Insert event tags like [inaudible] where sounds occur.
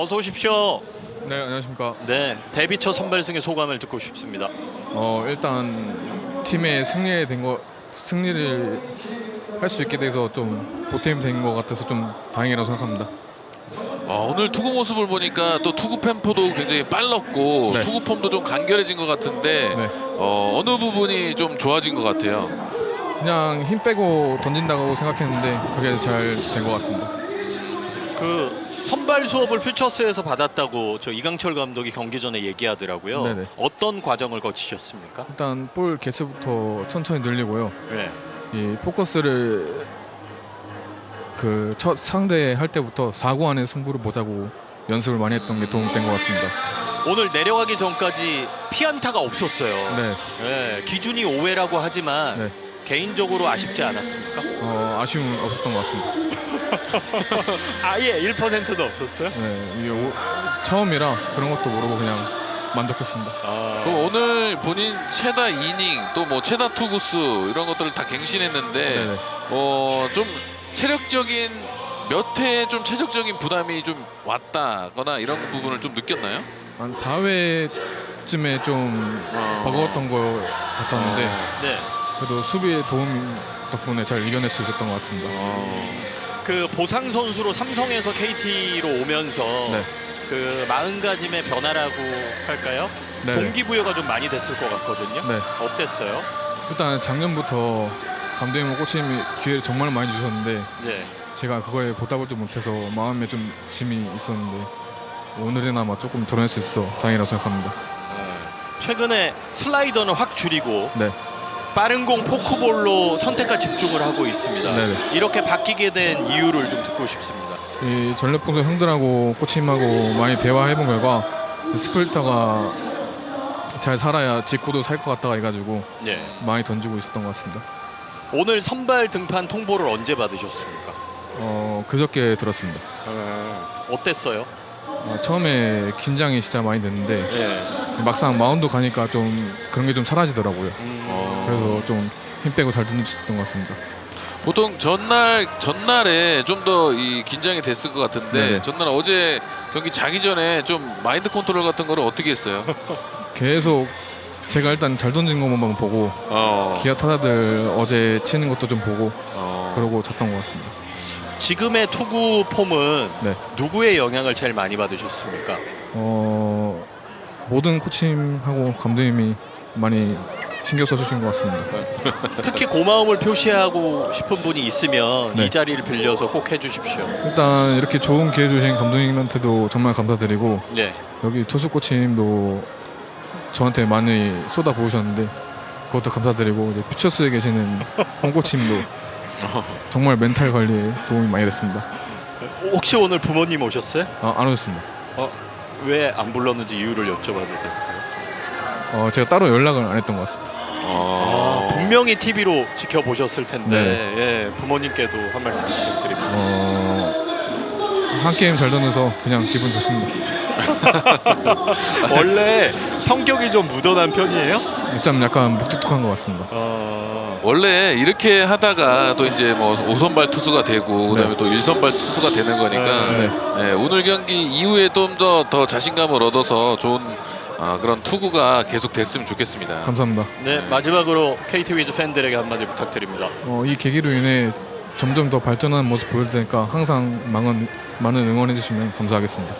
어서 오십시오. 네 안녕하십니까. 네, 데뷔 첫 선발승의 소감을 듣고 싶습니다. 어 일단 팀의 승리에 된거 승리를 할 수 있게 돼서 좀 보탬이 된 것 같아서 좀 다행이라고 생각합니다. 어, 오늘 투구 모습을 보니까 또 투구 템포도 굉장히 빨랐고 네. 투구 폼도 좀 간결해진 것 같은데 네. 어, 어느 부분이 좀 좋아진 것 같아요. 그냥 힘 빼고 던진다고 생각했는데 그게 잘 된 것 같습니다. 그 선발 수업을 퓨처스에서 받았다고 저 이강철 감독이 경기 전에 얘기하더라고요. 네네. 어떤 과정을 거치셨습니까? 일단 볼 개수부터 천천히 늘리고요. 네. 이 포커스를 그 첫 상대 할 때부터 4구 안에 승부를 보자고 연습을 많이 했던 게 도움된 것 같습니다. 오늘 내려가기 전까지 피안타가 없었어요. 네, 네, 기준이 5회라고 하지만 네. 개인적으로 아쉽지 않았습니까? 어, 아쉬움은 없었던 것 같습니다. [laughs] 아예 1%도 없었어요? 네, 이게 오- 처음이라 그런 것도 모르고 그냥 만족했습니다. 아, 오늘 본인 최다 이닝 또 뭐 최다 투구수 이런 것들을 다 갱신했는데 네네. 어, 좀 체력적인 몇 회에 좀 체력적인 부담이 좀 왔다거나 이런 부분을 좀 느꼈나요? 한 4회쯤에 좀 어. 버거웠던 것 같았는데 네. 그래도 수비의 도움 덕분에 잘 이겨낼 수 있었던 것 같습니다. 어. 그 보상 선수로 삼성에서 KT로 오면서 네. 그 마음가짐의 변화라고 할까요? 네. 동기부여가 좀 많이 됐을 것 같거든요. 네. 어땠어요? 일단 작년부터 감독님 코치님이 기회를 정말 많이 주셨는데 네. 제가 그거에 보답을 좀 못해서 마음에 좀 짐이 있었는데 오늘이나마 조금 덜어낼 수 있어 다행이라고 생각합니다. 최근에 슬라이더는 확 줄이고 네. 빠른 공 포크볼로 선택과 집중을 하고 있습니다. 네네. 이렇게 바뀌게 된 이유를 좀 듣고 싶습니다. 이 전력분석 형들하고 코치님하고 많이 대화해본 결과 스플리터가 잘 살아야 직구도 살 것 같다가 해가지고 네. 많이 던지고 있었던 것 같습니다. 오늘 선발 등판 통보를 언제 받으셨습니까? 어 그저께 들었습니다. 어땠어요? 어, 처음에 긴장이 진짜 많이 됐는데 네. 막상 마운드 가니까 좀 그런 게 좀 사라지더라고요. 음, 어. 그래서 좀 힘 빼고 잘 던질 수 있었던 것 같습니다. 보통 전날 전날에 좀 더 이 긴장이 됐을 것 같은데 네네. 전날 어제 경기 자기 전에 좀 마인드 컨트롤 같은 거를 어떻게 했어요? [laughs] 계속 제가 일단 잘 던진 것만 보고 어. 기아 타자들 어제 치는 것도 좀 보고 어. 그러고 잤던 것 같습니다. 지금의 투구 폼은 네. 누구의 영향을 제일 많이 받으셨습니까? 어 모든 코치님하고 감독님이 많이 신경 써주신 것 같습니다. [laughs] 특히 고마움을 표시하고 싶은 분이 있으면 네. 이 자리를 빌려서 꼭 해주십시오. 일단 이렇게 좋은 기회 주신 감독님한테도 정말 감사드리고 네. 여기 투수 코치님도 저한테 많이 쏟아 부으셨는데 그것도 감사드리고 이제 퓨처스에 계시는 [laughs] 홍 코치님도 정말 멘탈 관리에 도움이 많이 됐습니다. 혹시 오늘 부모님 오셨어요? 아, 안 오셨습니다. 왜 안 불렀는지 이유를 여쭤봐도 될까요? 어, 제가 따로 연락을 안 했던 것 같습니다. 어. 아, 분명히 TV로 지켜보셨을 텐데 네. 예, 부모님께도 한 말씀 부탁드립니다. 어, 한 게임 잘 던져서 그냥 기분 좋습니다. [laughs] 원래 성격이 좀 묻어난 편이에요? 좀 약간 묵뚝뚝한 것 같습니다. 어, 원래 이렇게 하다가 또 이제 뭐 5선발 투수가 되고 그다음에 네. 또 1선발 투수가 되는 거니까 네. 네, 오늘 경기 이후에 좀 더 더 자신감을 얻어서 좋은 아, 그런 투구가 계속 됐으면 좋겠습니다. 감사합니다. 네 마지막으로 KT 위즈 팬들에게 한마디 부탁드립니다. 어, 이 계기로 인해 점점 더 발전하는 모습 보여줄 테니까 항상 많은, 많은 응원해 주시면 감사하겠습니다.